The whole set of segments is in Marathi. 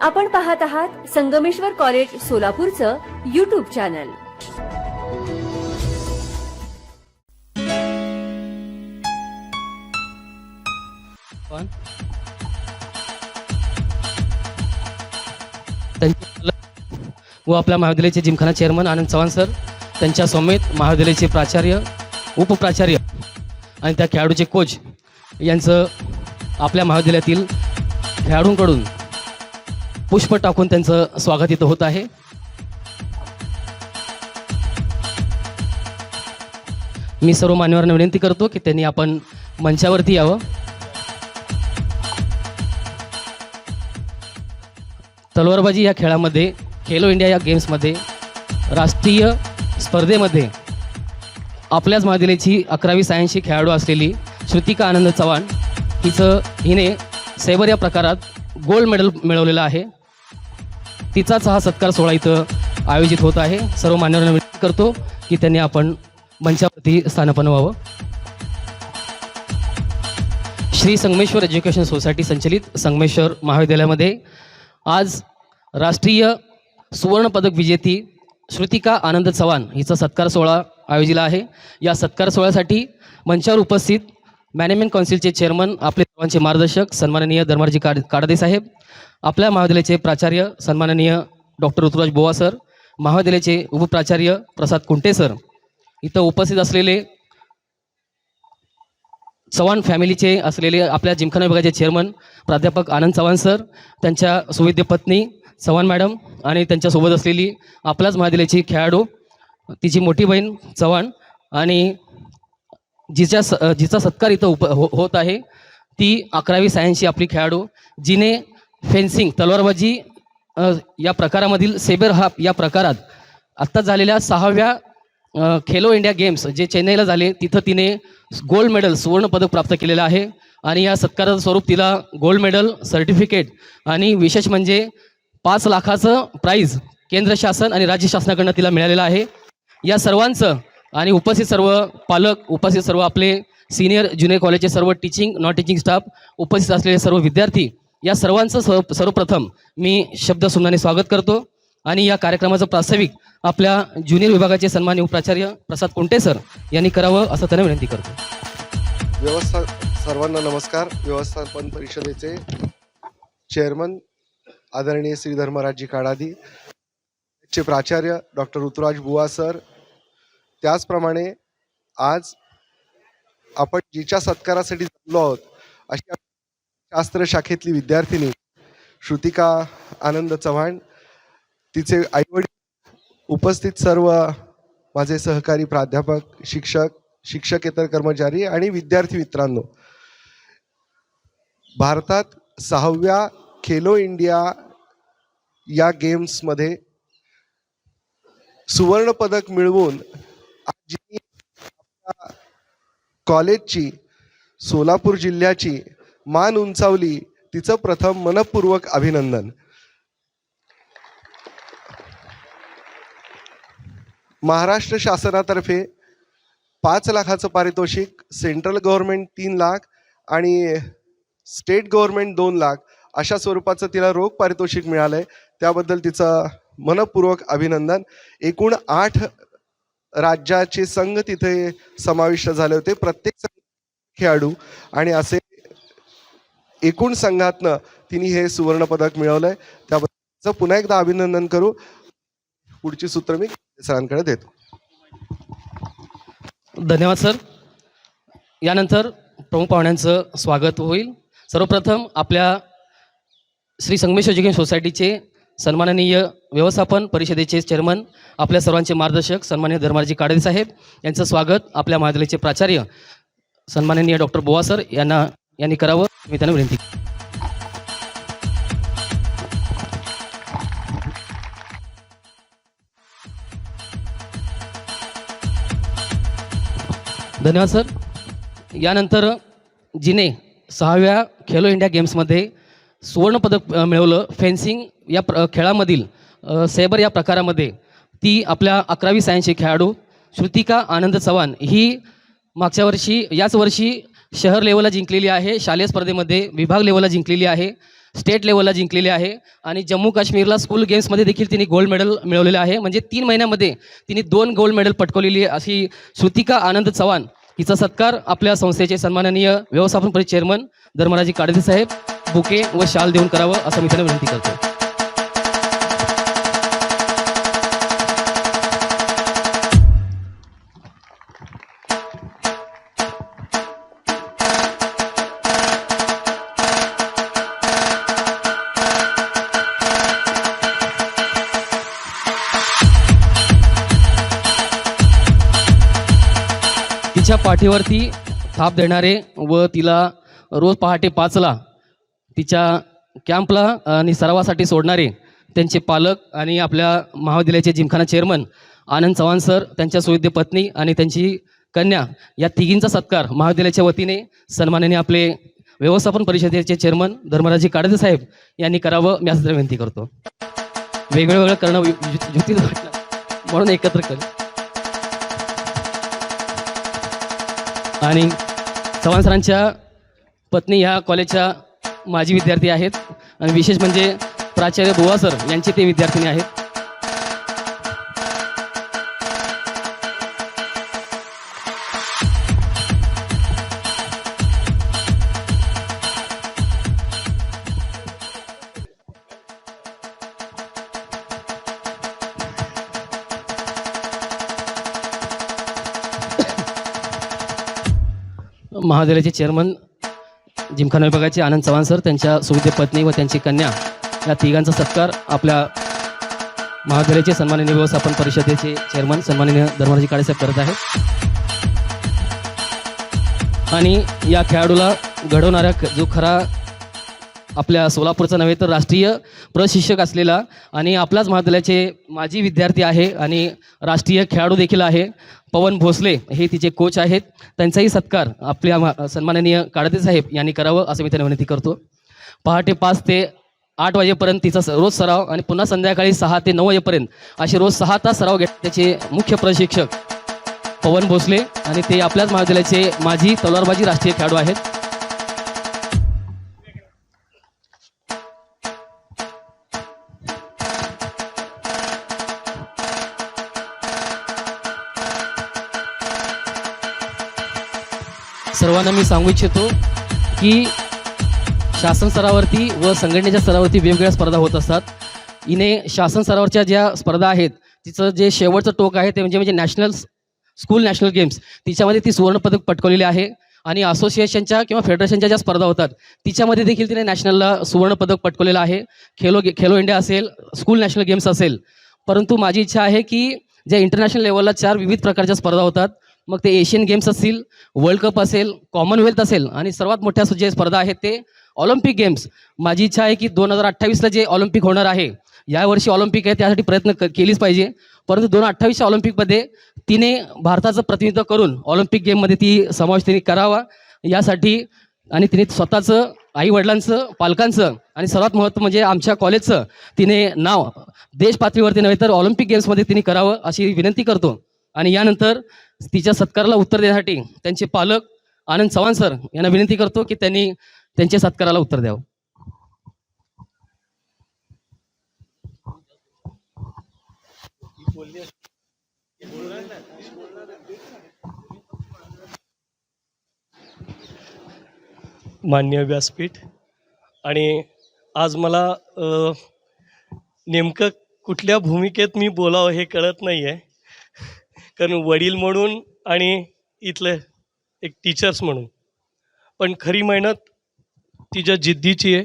आपण पाहत आहात संगमेश्वर कॉलेज सोलापूरचं युट्यूब चॅनल व आपल्या महाविद्यालयाचे gymkhana chairman Anand Chavan sir त्यांच्या समेत महाविद्यालयाचे प्राचार्य उपप्राचार्य आणि त्या खेळाडूचे कोच यांचं आपल्या महाविद्यालयातील खेळाडूंकडून पुष्प टाकून त्यांचं स्वागत इथं होत आहे. मी सर्व मान्यवरांना विनंती करतो की त्यांनी आपण मंचावरती यावं. तलवारबाजी या खेळामध्ये खेलो इंडिया या गेम्समध्ये राष्ट्रीय स्पर्धेमध्ये आपल्याच महादिलेची अकरावी सायन्सची खेळाडू असलेली श्रुतिका आनंद चव्हाण हिचं हिने सैबर या प्रकारात गोल्ड मेडल मिळवलेलं आहे. तिचाच हा सत्कार सोहळा इथं आयोजित होत आहे. सर्व मान्यवरांना विनंती करतो की त्यांनी आपण मंचावरती स्थानापन्न व्हावं. श्री संगमेश्वर एज्युकेशन सोसायटी संचलित संगमेश्वर महाविद्यालयामध्ये आज राष्ट्रीय सुवर्णपदक विजेती श्रुतिका आनंद चव्हाण हिचा सत्कार सोहळा आयोजिला आहे. या सत्कार सोहळ्यासाठी मंचावर उपस्थित मॅनेजमेंट कौन्सिलचे चेअरमन आपले सर्वांचे मार्गदर्शक सन्माननीय धर्माजी काड काडदे साहेब आपल्या महाविद्यालयाचे प्राचार्य सन्माननीय डॉक्टर ऋतुराज बोवा सर महाविद्यालयाचे उपप्राचार्य प्रसाद कुंटे सर. इथं उपस्थित असलेले चव्हाण फॅमिलीचे असलेले आपल्या जिमखाना विभागाचे चेअरमन प्राध्यापक आनंद चव्हाण सर त्यांच्या सुविद्य पत्नी चव्हाण मॅडम आणि त्यांच्यासोबत असलेली आपल्याच महाविद्यालयाची खेळाडू तिची मोठी बहीण चव्हाण आणि जिच्या स जिचा सत्कार इथं उप हो होत आहे ती अकरावी सायन्सची आपली खेळाडू जिने फेन्सिंग तलवारबाजी या प्रकारामधील सेबर हाफ या प्रकारात आत्ता झालेल्या सहाव्या खेलो इंडिया गेम्स जे चेन्नईला झाले तिथं तिने गोल्ड मेडल सुवर्णपदक प्राप्त केलेलं आहे. आणि या सत्काराचं स्वरूप तिला गोल्ड मेडल सर्टिफिकेट आणि विशेष म्हणजे पाच लाखाचं प्राईज केंद्र शासन आणि राज्य शासनाकडनं तिला मिळालेलं आहे. या सर्वांचं आणि उपस्थित सर्व पालक उपस्थित सर्व आपले सिनियर ज्युनियर कॉलेजचे सर्व टीचिंग नॉन टीचिंग स्टाफ उपस्थित असलेले सर्व विद्यार्थी या सर्वांचं सर्व सर्वप्रथम मी शब्द सुमनाने स्वागत करतो. आणि या कार्यक्रमाचं प्रास्ताविक आपल्या ज्युनियर विभागाचे सन्मान्य उपप्राचार्य प्रसाद कोंटे सर यांनी करावं असं त्यांना विनंती करतो. व्यवस्था सर्वांना नमस्कार. व्यवस्थापन परिषदेचे चेअरमन आदरणीय श्री धर्मराजजी काडादी चे प्राचार्य डॉक्टर ऋतुराज बुवा सर त्याचप्रमाणे आज आपण जिच्या सत्कारासाठी जमलो आहोत अशा शास्त्र शाखेतली विद्यार्थिनी श्रुतिका आनंद चव्हाण तिचे आईवडील उपस्थित सर्व माझे सहकारी प्राध्यापक शिक्षक शिक्षकेतर कर्मचारी आणि विद्यार्थी मित्रांनो भारतात सहाव्या खेलो इंडिया या गेम्समध्ये सुवर्णपदक मिळवून जी कॉलेजची सोलापूर जिल्ह्याची मान उंचावली. तिचं प्रथम मनपूर्वक अभिनंदन. महाराष्ट्र शासनातर्फे पाच लाखाचं पारितोषिक सेंट्रल गव्हर्नमेंट तीन लाख आणि स्टेट गव्हर्नमेंट दोन लाख अशा स्वरूपाचं तिला रोख पारितोषिक मिळालंय. त्याबद्दल तिचं मनपूर्वक अभिनंदन. एकूण आठ राज्याचे संघ तिथे समाविष्ट झाले होते. प्रत्येक संघ खेळाडू आणि असे एकूण संघातनं तिने हे सुवर्ण पदक मिळवलंय. त्याबद्दल पुन्हा एकदा अभिनंदन करू. पुढची सूत्र मी सरांकडे देतो. धन्यवाद सर. यानंतर प्रमुख पाहुण्यांचं स्वागत होईल. सर्वप्रथम आपल्या श्री संगमेश्वर एज्युकेशन सोसायटीचे सन्माननीय व्यवस्थापन परिषदेचे चेअरमन आपल्या सर्वांचे मार्गदर्शक सन्माननीय धर्माजी काडे साहेब यांचं स्वागत आपल्या महाविद्यालयाचे प्राचार्य सन्माननीय डॉक्टर बोवा सर यांना यांनी करावं. मी त्यांना विनंती धन्यवाद सर. यानंतर जिने सहाव्या खेलो इंडिया गेम्समध्ये सुवर्णपदक मिळवलं. फेन्सिंग या प्र खेळामधील सेबर या प्रकारामध्ये ती आपल्या अकरावी सायन्सची खेळाडू श्रुतिका आनंद चव्हाण ही मागच्या वर्षी याच वर्षी शहर लेवलला जिंकलेली आहे शालेय स्पर्धेमध्ये विभाग लेवलला जिंकलेली आहे स्टेट लेवलला जिंकलेली आहे आणि जम्मू काश्मीरला स्कूल गेम्समध्ये देखील तिने गोल्ड मेडल मिळवलेलं आहे. म्हणजे तीन महिन्यामध्ये तिने दोन गोल्ड मेडल पटकवलेली अशी श्रुतिका आनंद चव्हाण. हिचा सत्कार आपल्या संस्थेचे सन्माननीय व्यवस्थापन परिषद चेअरमन धर्मराजी काडदे साहेब बुके व शाल देऊन करावं असं मी त्यांना विनंती करतो तिच्या पाठीवरती थाप देणारे व तिला रोज पहाटे पाचला तिच्या कॅम्पला आणि सरावासाठी सोडणारे त्यांचे पालक आणि आपल्या महाविद्यालयाचे gymkhana chairman Anand Chavan sir त्यांच्या सुविद्य पत्नी आणि त्यांची कन्या या तिघींचा सत्कार महाविद्यालयाच्या वतीने सन्मानाने आपले व्यवस्थापन परिषदेचे चेअरमन धर्मराजी काडदे साहेब यांनी करावं. मी असं विनंती करतो. वेगळं वेगळं करणं यु- युतीचं वाटलं. म्हणून एकत्र कर. आणि चव्हाण सरांच्या पत्नी ह्या कॉलेजच्या माजी विद्यार्थी आहेत. आणि विशेष म्हणजे प्राचार्य बुवा सर यांचे ते विद्यार्थिनी आहेत. महाविद्यालयाचे चेअरमन जिमखाना विभागाचे आनंद चव्हाण सर त्यांच्या सुविधे पत्नी व त्यांची कन्या. या तिघांचा सत्कार आपल्या महाविद्यालयाचे सन्माननीय व्यवस्थापन परिषदेचे चेअरमन सन्माननीय धर्मराजी काळेसाहेब करत आहेत. आणि या खेळाडूला घडवणारा जो खरा आपल्या सोलापूरचा नव्हे तर राष्ट्रीय प्रशिक्षक असलेला आणि आपल्याच महाविद्यालयाचे माजी विद्यार्थी आहे आणि राष्ट्रीय खेळाडू देखील आहे. पवन भोसले हे तिचे कोच आहेत. त्यांचाही सत्कार आपल्या सन्माननीय काळदे साहेब यांनी करावं असं मी त्यांना विनंती करतो. पहाटे पाच ते आठ वाजेपर्यंत तिचा स- रोज सराव आणि पुन्हा संध्याकाळी सहा ते नऊ वाजेपर्यंत असे रोज सहा तास सराव घेतात त्याचे मुख्य प्रशिक्षक पवन भोसले आणि ते आपल्याच महाविद्यालयाचे माजी तलवारबाजी राष्ट्रीय खेळाडू आहेत. सर्वांना मी सांगू इच्छितो की शासन स्तरावरती व संघटनेच्या स्तरावरती वेगवेगळ्या स्पर्धा होत असतात. इने शासन स्तरावरच्या ज्या स्पर्धा आहेत तिचं जे शेवटचं टोक आहे ते म्हणजे म्हणजे नॅशनल स्कूल नॅशनल गेम्स तिच्यामध्ये ती सुवर्णपदक पटकवलेली आहे. आणि असोसिएशनच्या किंवा फेडरेशनच्या ज्या स्पर्धा होतात तिच्यामध्ये देखील तिने नॅशनलला सुवर्णपदक पटकवलेलं आहे. खेलो खेलो इंडिया असेल स्कूल नॅशनल गेम्स असेल. परंतु माझी इच्छा आहे की ज्या इंटरनॅशनल लेवलला चार विविध प्रकारच्या स्पर्धा होतात मग ते एशियन गेम्स असतील वर्ल्ड कप असेल कॉमनवेल्थ असेल आणि सर्वात मोठ्या जे स्पर्धा आहेत ते ऑलिम्पिक गेम्स माझी इच्छा आहे की दोन हजार अठ्ठावीसला जे ऑलिम्पिक होणार आहे यावर्षी ऑलिम्पिक आहे त्यासाठी प्रयत्न केलीच पाहिजे. परंतु दोन अठ्ठावीसच्या ऑलिम्पिकमध्ये तिने भारताचं प्रतिनिधित्व करून ऑलिम्पिक गेममध्ये ती समावेश तिने करावा. यासाठी आणि तिने स्वतःचं आई वडिलांचं पालकांचं आणि सर्वात महत्त्व म्हणजे आमच्या कॉलेजचं तिने नाव देश पातळीवरती नव्हे तर ऑलिम्पिक गेम्समध्ये तिने करावं अशी विनंती करतो. आणि यानंतर तिच्या सत्काराला उत्तर देण्यासाठी त्यांचे पालक आनंद चव्हाण सर यांना विनंती करतो की त्यांनी त्यांच्या सत्काराला उत्तर द्यावं. मान्य व्यासपीठ. आणि आज मला नेमकं कुठल्या भूमिकेत मी बोलावं हे कळत नाही आहे कारण वडील म्हणून आणि इथले एक टीचर्स म्हणून. पण खरी मेहनत तिच्या जिद्दीची आहे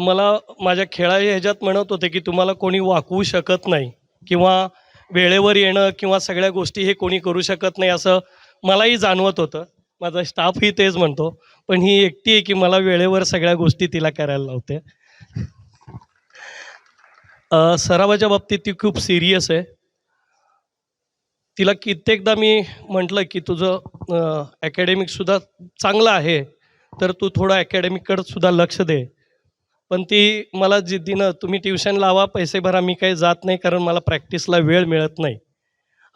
मला माझ्या खेळाच्या ह्याच्यात म्हणत होते की तुम्हाला कोणी वाकवू शकत नाही किंवा वेळेवर येणं किंवा सगळ्या गोष्टी हे कोणी करू शकत नाही असं मलाही जाणवत होतं. माझा स्टाफही तेच म्हणतो पण ही एकटी आहे की मला वेळेवर सगळ्या गोष्टी तिला करायला लावते. सरावाच्या बाबतीत ती खूप सिरियस आहे. तिला कित्येकदा मी म्हटलं की तुझं अकॅडमिकसुद्धा चांगलं आहे तर तू थोडं अकॅडमिककडं सुद्धा लक्ष दे. पण ती मला जिद्दीनं तुम्ही ट्युशन लावा पैसे भरा मी काही जात नाही कारण मला प्रॅक्टिसला वेळ मिळत नाही.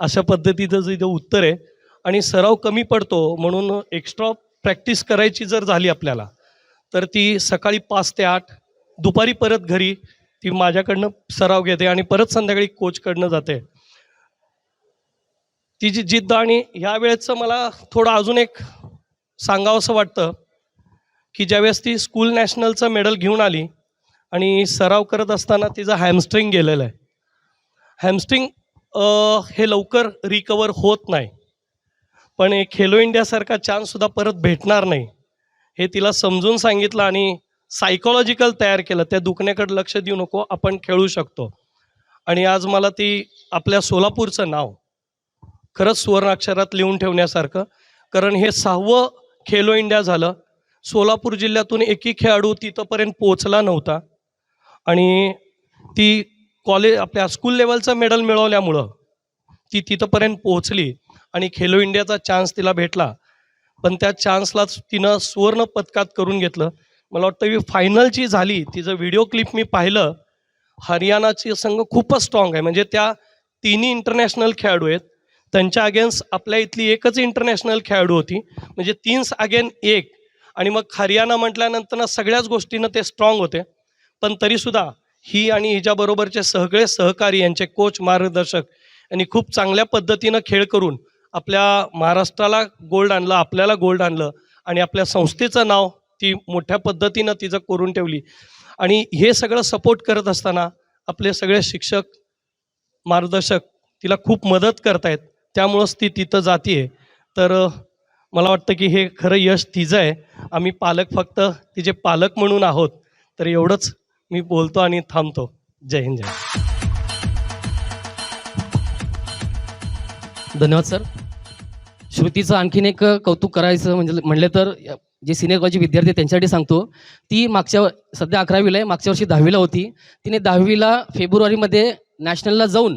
अशा पद्धतीचं जे इथं उत्तर आहे. आणि सराव कमी पडतो म्हणून एक्स्ट्रा प्रॅक्टिस करायची जर झाली आपल्याला तर ती सकाळी पाच ते आठ दुपारी परत घरी ती माझ्याकडनं सराव घेते आणि परत संध्याकाळी कोचकडनं जाते. तिची जिद्द आणि ह्या वेळेचं मला थोडं अजून एक सांगावंसं वाटतं की ज्यावेळेस ती स्कूल नॅशनलचं मेडल घेऊन आली आणि सराव करत असताना तिचं हॅमस्ट्रिंग गेलेलं आहे. हॅमस्ट्रिंग हे लवकर रिकवर होत नाही. पण एक खेलो इंडियासारखा चान्ससुद्धा परत भेटणार नाही. हे तिला समजून सांगितलं आणि सायकोलॉजिकल तयार केलं. त्या दुखण्याकडे लक्ष देऊ नको आपण खेळू शकतो. आणि आज मला ती आपल्या सोलापूरचं नाव खरंच सुवर्णाक्षरात लिहून ठेवण्यासारखं. कारण हे सहावं खेलो इंडिया झालं. सोलापूर जिल्ह्यातून एकही खेळाडू तिथंपर्यंत पोचला नव्हता. आणि ती कॉलेज आपल्या स्कूल लेवलचं मेडल मिळवल्यामुळं ती तिथंपर्यंत पोहोचली. आणि खेलो इंडियाचा चान्स तिला भेटला. पण त्या चान्सलाच तिनं सुवर्ण पदकात करून घेतलं. मला वाटतं ही फायनलची झाली तिचं व्हिडिओ क्लिप मी पाहिलं हरियाणाची संघ खूपच स्ट्रॉंग आहे. म्हणजे त्या तिन्ही इंटरनॅशनल खेळाडू आहेत. त्यांच्या अगेन्स्ट आपल्या इथली एकच इंटरनॅशनल खेळाडू होती. म्हणजे तीन्स अगेन एक. आणि मग हरियाणा म्हटल्यानंतर ना सगळ्याच गोष्टीनं ते स्ट्रॉंग होते. पण तरीसुद्धा ही आणि हिच्याबरोबरचे सगळे सहकारी यांचे कोच मार्गदर्शक यांनी खूप चांगल्या पद्धतीनं खेळ करून आपल्या महाराष्ट्राला गोल्ड आणलं आपल्याला गोल्ड आणलं आणि आपल्या संस्थेचं नाव ती मोठ्या पद्धतीनं तिचं करून ठेवली. आणि हे सगळं सपोर्ट करत असताना आपले सगळे शिक्षक मार्गदर्शक तिला खूप मदत करतायत. त्यामुळंच ती तिथं जाते तर मला वाटतं की हे खरं यश तिचं आहे. आम्ही पालक फक्त तिचे पालक म्हणून आहोत तर एवढंच मी बोलतो आणि थांबतो. जय हिंद जय धन्यवाद सर. श्रुतीचं आणखीन एक कौतुक करायचं म्हणजे म्हणले तर जे सिनियर कॉलेजचे विद्यार्थी त्यांच्यासाठी सांगतो. ती मागच्या सध्या अकरावीला आहे मागच्या वर्षी दहावीला होती. तिने दहावीला फेब्रुवारीमध्ये नॅशनलला जाऊन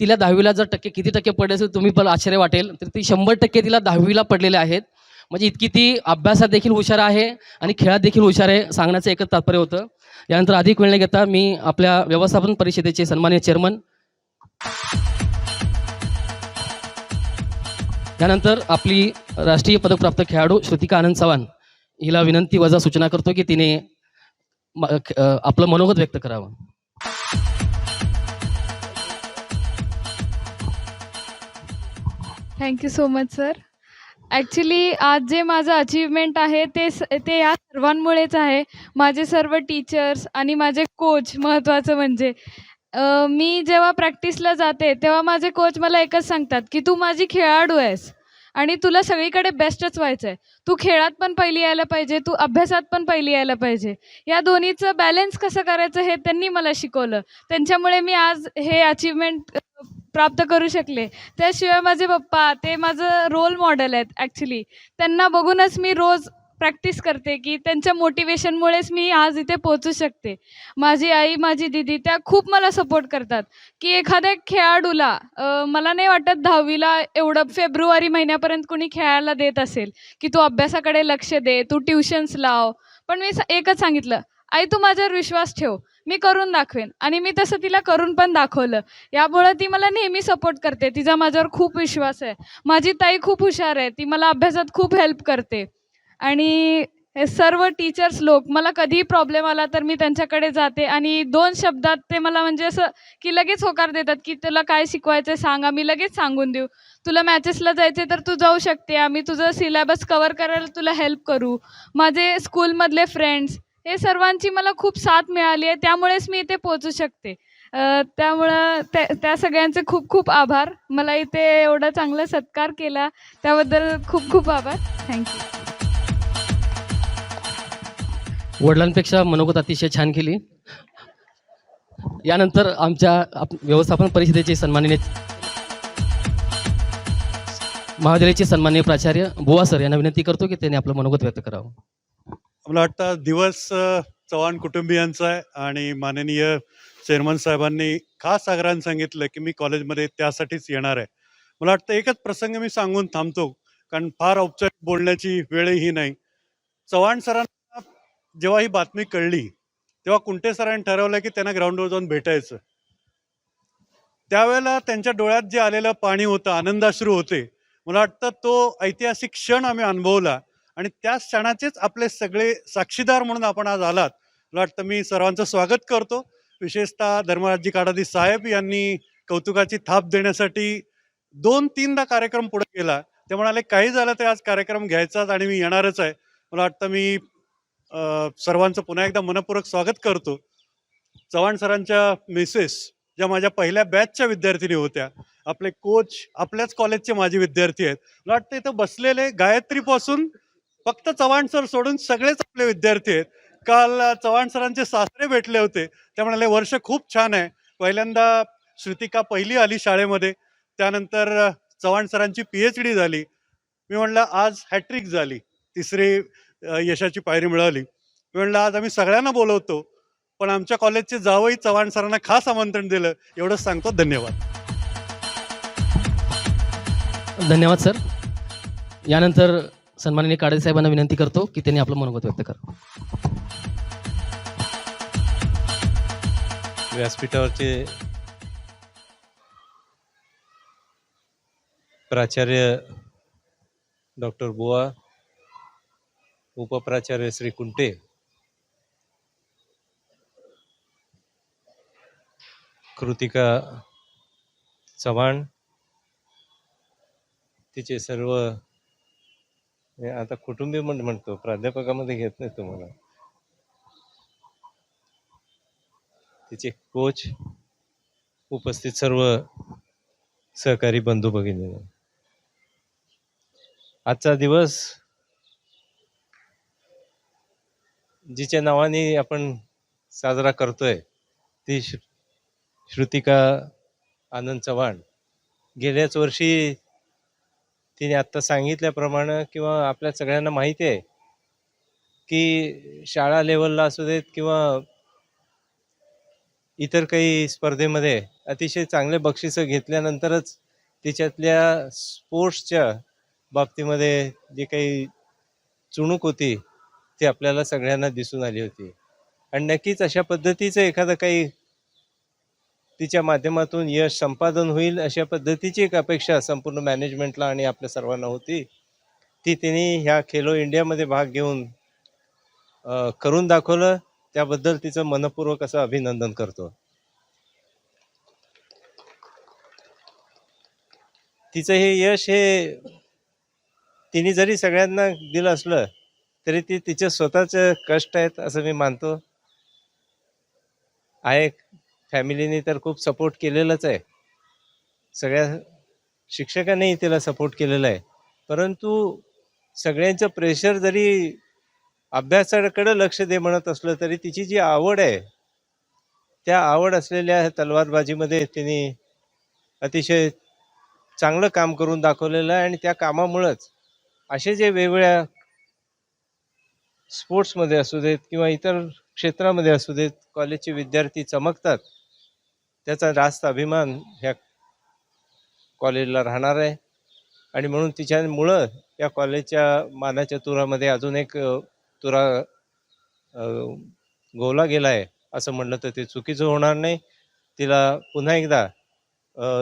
तिला दहावीला जर टक्के किती टक्के पडले असेल तुम्ही पण आश्चर्य वाटेल. तर ती शंभर टक्के तिला दहावीला पडलेले आहेत. म्हणजे इतकी ती अभ्यासात देखील हुशार आहे आणि खेळात देखील हुशार आहे सांगण्याचं एकच तात्पर्य होतं. यानंतर अधिक वेळ न घेता मी आपल्या व्यवस्थापन परिषदेचे सन्मान्य चेअरमन. त्यानंतर आपली राष्ट्रीय पदकप्राप्त खेळाडू श्रुतिका आनंद चव्हाण. हिला विनंती वजा सूचना करतो की तिने म- आपलं मनोगत व्यक्त करावं. Thank you so much sir actually आज जे माझं अचीवमेंट आहे ते स ते या सर्वांमुळेच आहे. माझे सर्व टीचर्स आणि माझे कोच महत्त्वाचं म्हणजे अ, मी जेव्हा प्रॅक्टिसला जाते तेव्हा माझे कोच मला एकच सांगतात की तू माझी खेळाडू आहेस आणि तुला सगळीकडे बेस्टच व्हायचं आहे तू खेळात पण पहिली यायला पाहिजे तू अभ्यासात पण पहिली यायला पाहिजे. या दोन्हीचं बॅलन्स कसं करायचं हे त्यांनी मला शिकवलं. त्यांच्यामुळे मी आज हे अचीवमेंट प्राप्त करू शकले. त्याशिवाय माझे पप्पा ते माझं रोल मॉडेल आहेत ॲक्च्युली त्यांना बघूनच मी रोज प्रॅक्टिस करते की त्यांच्या मोटिवेशनमुळेच मी आज इथे पोचू शकते. माझी आई माझी दिदी त्या खूप मला सपोर्ट करतात. की एखाद्या खेळाडूला मला नाही वाटत दहावीला एवढं फेब्रुवारी महिन्यापर्यंत कुणी खेळायला देत असेल की तू अभ्यासाकडे लक्ष दे तू ट्युशन्स लाव. पण मी स- एकच सांगितलं आई तू माझ्यावर विश्वास ठेव. मी करून दाखवेन. आणि मी तसं तिला करून पण दाखवलं. यामुळं ती मला नेहमी सपोर्ट करते. तिचा माझ्यावर खूप विश्वास आहे. माझी ताई खूप हुशार आहे. ती मला अभ्यासात खूप हेल्प करते. आणि हे सर्व टीचर्स लोक मला कधीही प्रॉब्लेम आला तर मी त्यांच्याकडे जाते. आणि दोन शब्दात ते मला म्हणजे असं की लगेच होकार देतात की तुला काय शिकवायचं सांगा. सांग आम्ही लगेच सांगून देऊ. तुला मॅचेसला जायचे तर तू जाऊ शकते. आम्ही तुझं सिलेबस कवर करायला तुला हेल्प करू. माझे स्कूलमधले फ्रेंड्स हे सर्वांची मला खूप साथ मिळाली आहे त्यामुळेच मी इथे पोहोचू शकते. त्यामुळं त्या त्या सगळ्यांचे खूप खूप आभार. मला इथे एवढा चांगला सत्कार केला त्याबद्दल खूप खूप आभार. थँक्यू वडिलांपेक्षा मनोगत अतिशय छान केली. यानंतर आमच्या व्यवस्थापन परिषदेचे सन्माननीय महाविद्यालयाचे सन्माननीय प्राचार्य बुवा सर यांना विनंती करतो की त्यांनी आपलं मनोगत व्यक्त करावं. मला वाटतं दिवस चव्हाण कुटुंबियांचा आहे आणि माननीय चेअरमन साहेबांनी खास आग्रहानं सांगितलं की मी कॉलेजमध्ये त्यासाठीच येणार आहे. मला वाटतं एकच प्रसंग मी सांगून थांबतो कारण फार औपचारिक बोलण्याची वेळही नाही. चव्हाण सरांना जेव्हा ही बातमी कळली तेव्हा कुंटे सरांनी ठरवलं की त्यांना ग्राउंडवर जाऊन भेटायचं. त्यावेळेला त्यांच्या डोळ्यात जे आलेलं पाणी होतं आनंदाश्रू होते. मला वाटतं तो ऐतिहासिक क्षण आम्ही अनुभवला. आणि त्या क्षणाचेच आपले सगळे साक्षीदार म्हणून आपण आज आलात. मला वाटतं मी सर्वांचं स्वागत करतो. विशेषतः धर्मराजी काडादी साहेब यांनी कौतुकाची थाप देण्यासाठी दोन तीनदा कार्यक्रम पुढे केला. ते म्हणाले काही झालं ते आज कार्यक्रम घ्यायचाच आणि मी येणारच आहे. मला वाटतं मी सर्वांचं पुन्हा एकदा मनपूर्वक स्वागत करतो. चव्हाण सरांच्या मिसेस ज्या माझ्या पहिल्या बॅचच्या विद्यार्थिनी होत्या आपले कोच आपल्याच कॉलेजचे माझे विद्यार्थी आहेत. मला वाटतं इथं बसलेले गायत्रीपासून फक्त चव्हाण सर सोडून सगळेच आपले विद्यार्थी आहेत. काल चव्हाण सरांचे सासरे भेटले होते. ते म्हणाले वर्ष खूप छान आहे. पहिल्यांदा श्रुतिका पहिली आली शाळेमध्ये. त्यानंतर चव्हाण सरांची पी एच डी झाली. मी म्हणलं आज हॅट्रिक झाली. तिसरी यशाची पायरी मिळाली. मी म्हणलं आज आम्ही सगळ्यांना बोलवतो. पण आमच्या कॉलेजचे जावई चव्हाण सरांना खास आमंत्रण दिलं. एवढंच सांगतो. धन्यवाद. धन्यवाद सर. यानंतर सन्माननीय काळे साहेबांना विनंती करतो की त्यांनी आपलं मनोगत व्यक्त करा. व्यासपीठावरचे प्राचार्य डॉक्टर बुवा उपप्राचार्य श्री कुंटे कृतिका चव्हाण तिचे सर्व आता कुटुंबीय म्हण म्हणतो प्राध्यापकामध्ये घेत नाही तुम्हाला. तिचे कोच उपस्थित सर्व सहकारी बंधू भगिनी. आजचा दिवस जिच्या नावाने आपण साजरा करतोय ती श्रुतिका आनंद चव्हाण. गेल्याच वर्षी तिने आत्ता सांगितल्याप्रमाणे किंवा आपल्या सगळ्यांना माहिती आहे की शाळा लेवलला असू देत किंवा इतर काही स्पर्धेमध्ये अतिशय चांगले बक्षिसं घेतल्यानंतरच तिच्यातल्या स्पोर्ट्सच्या बाबतीमध्ये जी काही चुणूक होती ती आपल्याला सगळ्यांना दिसून आली होती. आणि नक्कीच अशा पद्धतीचं एखादं काही तिच्या माध्यमातून यश संपादन होईल अशा पद्धतीची एक अपेक्षा संपूर्ण मॅनेजमेंटला आणि आपल्या सर्वांना होती. ती तिने ह्या खेलो इंडियामध्ये भाग घेऊन करून दाखवलं. त्याबद्दल तिचं मनपूर्वक असं अभिनंदन करतो. तिचं हे यश हे तिने जरी सगळ्यांना दिलं असलं तरी ती तिचं स्वतःच कष्ट आहेत असं मी मानतो. आहे फॅमिलीने तर खूप सपोर्ट केलेलाच आहे. सगळ्या शिक्षकांनीही तिला सपोर्ट केलेला आहे. परंतु सगळ्यांचं प्रेशर जरी अभ्यासाकडे लक्ष दे म्हणत असलं तरी तिची जी आवड आहे त्या आवड असलेल्या तलवारबाजीमध्ये तिने अतिशय चांगलं काम करून दाखवलेलं आहे आणि त्या कामामुळंच असे जे वेगवेगळ्या स्पोर्ट्समध्ये असू देत किंवा इतर क्षेत्रामध्ये असू देत कॉलेजचे विद्यार्थी चमकतात. त्याचा जास्त अभिमान ह्या कॉलेजला राहणार आहे. आणि म्हणून तिच्यामुळं या कॉलेजच्या मानाच्या तुरामध्ये अजून एक तुरा गोवला गेला आहे असं म्हणलं तर ते चुकीचं होणार नाही. तिला पुन्हा एकदा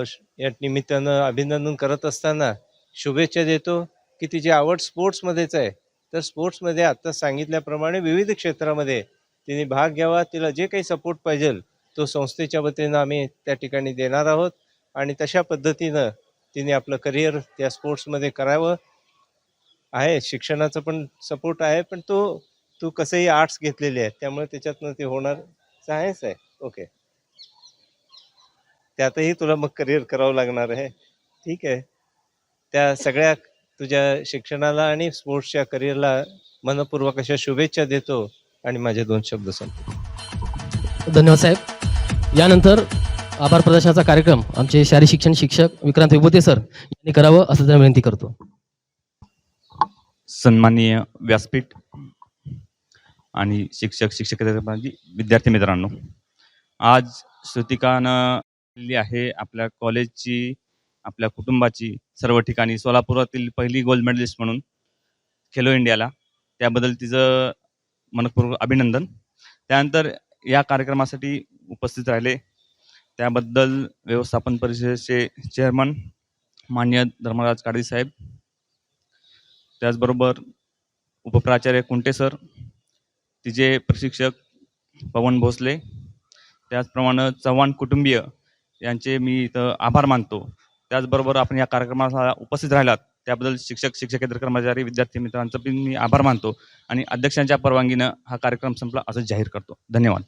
श- या निमित्तानं अभिनंदन करत असताना शुभेच्छा देतो की तिची आवड स्पोर्ट्समध्येच आहे. तर स्पोर्ट्समध्ये आत्ता सांगितल्याप्रमाणे विविध क्षेत्रामध्ये तिने भाग घ्यावा तिला जे काही सपोर्ट पाहिजे तो संस्थेच्या वतीनं आम्ही त्या ठिकाणी देणार आहोत. आणि तशा पद्धतीनं तिने आपलं करिअर त्या स्पोर्ट्समध्ये करावं. आहे शिक्षणाचं पण सपोर्ट आहे पण तो तू कसंही आर्ट्स घेतलेले आहे त्यामुळे त्याच्यातनं ते होणार सायन्स आहे. ओके. त्यातही तुला मग करिअर करावं लागणार आहे. ठीक आहे. त्या सगळ्या तुझ्या शिक्षणाला आणि स्पोर्ट्सच्या करिअरला मनपूर्वक अशा शुभेच्छा देतो आणि माझे दोन शब्द सांगतो धन्यवाद साहेब. यानंतर आभार प्रदर्शनाचा कार्यक्रम आमचे शारीरिक शिक्षण शिक्षक विक्रांत विभूते सर यांनी करावं असं त्यांना विनंती करतो. सन्माननीय व्यासपीठ आणि शिक्षक शिक्षक विद्यार्थी मित्रांनो आज श्रुतिकानं दिली आहे आपल्या कॉलेजची आपल्या कुटुंबाची सर्व ठिकाणी सोलापुरातील पहिली गोल्ड मेडलिस्ट म्हणून खेलो इंडियाला. त्याबद्दल तिचं मनपूर्वक अभिनंदन. त्यानंतर या कार्यक्रमासाठी उपस्थित राहिले. त्याबद्दल व्यवस्थापन परिषदेचे चेअरमन मान्य धर्मराज काळे साहेब त्याचबरोबर उपप्राचार्य कुंटे सर तिचे प्रशिक्षक पवन भोसले त्याचप्रमाणे चव्हाण कुटुंबीय यांचे मी इथं आभार मानतो. त्याचबरोबर आपण या कार्यक्रमाला उपस्थित राहिलात त्याबद्दल शिक्षक शिक्षकेतर कर्मचारी विद्यार्थी मित्रांचं पण मी आभार मानतो आणि अध्यक्षांच्या परवानगीनं हा कार्यक्रम संपला असं जाहीर करतो. धन्यवाद.